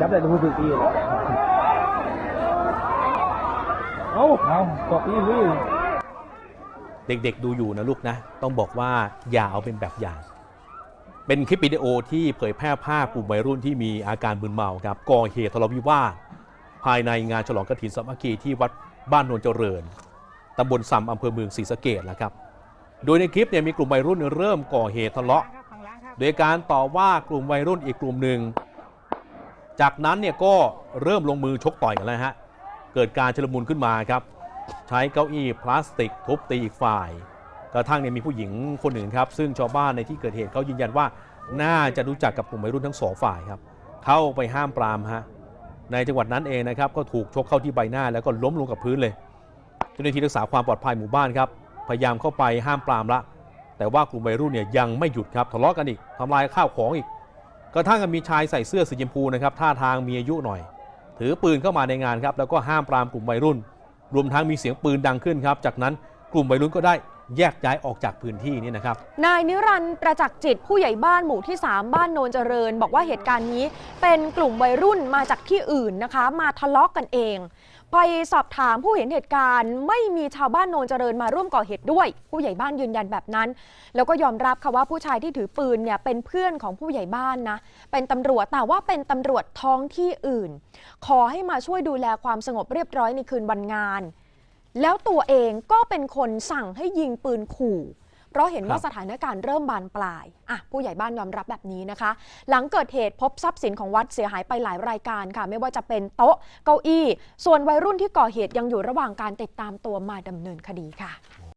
จับได้ทุกทีเลยเอาเอาตกนี่วิ่งเด็กๆดูอยู่นะลูกนะ ต้องบอกว่าอย่าเอาเป็นแบบอย่าง เป็นคลิปวิดีโอที่เผยแพร่ภาพกลุ่มวัยรุ่นที่มีอาการมึนเมาครับก่อเหตุทะเลาะวิวาทภายในงานฉลองกฐินสามัคคีที่วัดบ้านโนนเจริญตำบลซำอำเภอเมืองศรีสะเกดแล้วครับ โดยในคลิปเนี่ยมีกลุ่มวัยรุ่นเริ่มก่อเหตุทะเลาะ โดยการต่อว่ากลุ่มวัยรุ่นอีกกลุ่มหนึ่ง จากนั้นเนี่ยก็เริ่มลงมือชกต่อยกันแล้วฮะ เกิดการชลมุนขึ้นมาครับ ใช้เก้าอี้พลาสติกทุบตีอีกฝ่าย กระทั่งเนี่ยมีผู้หญิงคนหนึ่งครับ ซึ่งชาวบ้านในที่เกิดเหตุเขายืนยันว่า น่าจะรู้จักกับกลุ่มวัยรุ่นทั้งสองฝ่ายครับ เข้าไปห้ามปรามฮะ ในจังหวัดนั้นเองนะครับ ก็ถูกชกเข้าที่ใบหน้าแล้วก็ล้มลงกับพื้นเลย เจ้าหน้าที่รักษาความปลอดภัยหมู่บ้านครับ พยายามเข้าไปห้ามปรามละ แต่ว่ากลุ่มวัยรุ่นเนี่ยยังไม่หยุดครับ ทะเลาะกันอีกทำลายข้าวของอีก กระทั่งมีชายใส่เสื้อสีชมพูนะครับท่าทางมีอายุหน่อย ถือปืนเข้ามาในงานครับแล้วก็ห้ามปรามกลุ่มวัยรุ่น รวมทั้งมีเสียงปืนดังขึ้นครับจากนั้นกลุ่มวัยรุ่นก็ได้ แยกย้ายออกจากพื้นที่นี้นะครับ นายนิรันดร์ประจักษ์จิตผู้ใหญ่บ้านหมู่ที่ 3 บ้านโนนเจริญ บอกว่าเหตุการณ์นี้เป็นกลุ่มวัยรุ่นมาจากที่อื่นนะคะ มาทะเลาะกกันเอง ไปสอบถามผู้เห็นเหตุการณ์ ไม่มีชาวบ้านโนนเจริญมาร่วมก่อเหตุด้วย ผู้ใหญ่บ้านยืนยันแบบนั้น แล้วก็ยอมรับค่ะว่าผู้ชายที่ถือปืนเนี่ยเป็นเพื่อนของผู้ใหญ่บ้านนะเป็นตำรวจแต่ว่าเป็นตำรวจท้องที่อื่น ขอให้มาช่วยดูแลความสงบเรียบร้อยในคืนวันงาน แล้วตัวเองก็เป็นคนสั่งให้ยิงปืนขู่ เพราะเห็นว่าครับสถานการณ์เริ่มบานปลายอะผู้ใหญ่บ้านยอมรับแบบนี้นะคะ หลังเกิดเหตุพบทรัพย์สินของวัดเสียหายไปหลายรายการค่ะ ไม่ว่าจะเป็นโต๊ะเก้าอี้ ส่วนวัยรุ่นที่ก่อเหตุยังอยู่ระหว่างการติดตามตัวมาดำเนินคดีค่ะ